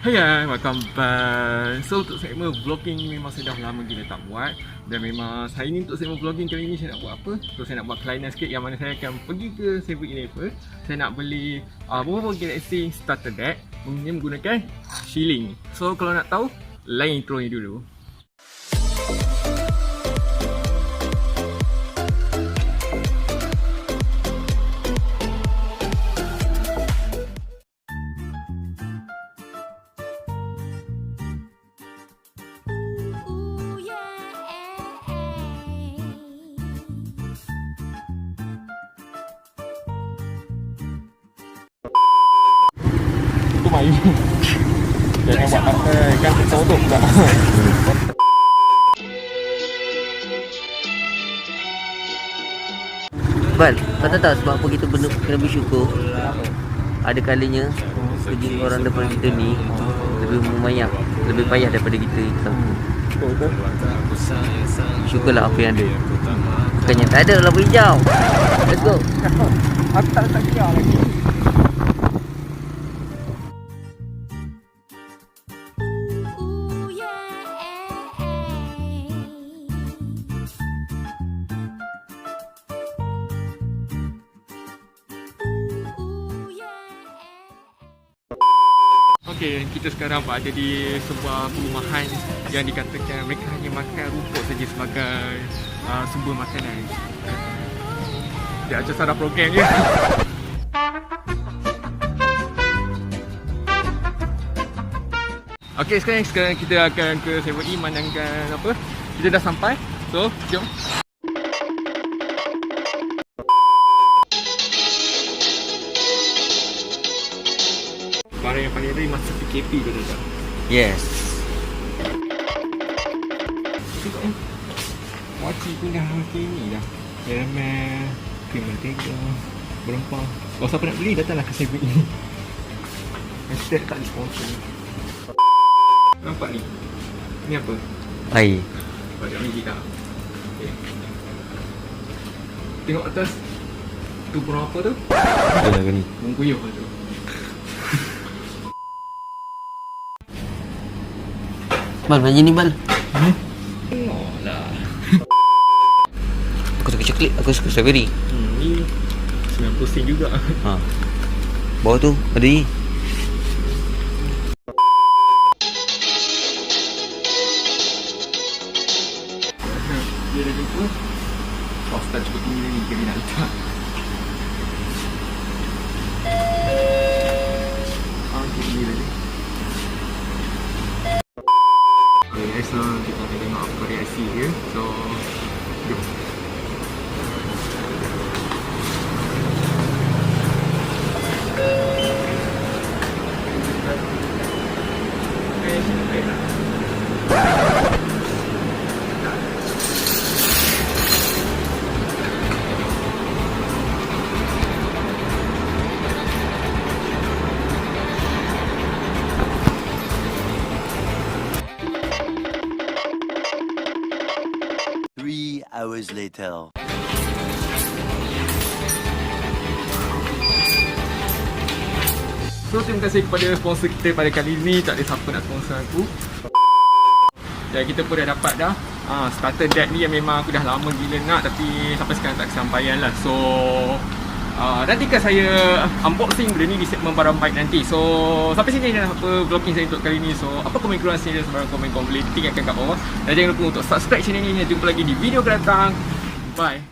Hai guys, welcome back. So untuk segmen vlogging memang saya dah lama gila tak buat. Dan memang hari ni untuk segmen vlogging kali ni saya nak buat apa? So saya nak buat kelainan sikit yang mana saya akan pergi ke 7-Eleven Saya nak beli uh, beberapa Galaxy Starter Deck menggunakan shilling. So kalau nak tahu, lain intro ni dulu Main Jangan buat apa kan tertutup pula. Bal, kau tahu tak sebab apa kita benda, kena bersyukur? Ada kalinya Kerja orang depan kita ni Lebih memayah Lebih payah daripada kita sangka Syukurlah apa yang ada. Bukannya tak ada lampu hijau. Let's go. Aku tak letak kira lagi Okey, kita sekarang berada di sebuah perumahan yang dikatakan mereka hanya makan rumput saja sebagai uh, sumber makanan. Dia ajar salah program je. Okey, sekarang sekarang kita akan ke 7E mandangkan apa? Kita dah sampai. So, jom. Barang yang paling ada masa PKP ke tak? Yes Tengok Mochi pun dah macam ni dah Caramel Krim mentega Berempah Kalau siapa nak beli datanglah ke 7 ini Hashtag tak disponsor Nampak ni Ni apa? Air Banyak biji tak? Okay. Tengok atas Tu pun apa tu? Ada lah ni Mengkuyuh tu Bal, macam ni Bal. Lah Aku suka coklat Aku suka strawberry. Hmm ni 90 sen juga. Ha. Bawah tu ada ni. Dia dah jumpa. Pasta cukup tinggi ni Kena nak letak hours later. So terima kasih kepada sponsor kita pada kali ni Tak ada siapa nak sponsor aku. Dan kita pun dah dapat dah. Ha, Starter deck ni yang memang aku dah lama gila nak Tapi sampai sekarang tak kesampaian lah. So Nantikan saya unboxing benda ni di segmen barang baik nanti. So sampai sini dah apa vlogging saya untuk kali ni. So apa komen korang sini dan sebarang komen korang boleh tinggalkan kat bawah. Dan jangan lupa untuk subscribe channel ni. Dan jumpa lagi di video akan datang. Bye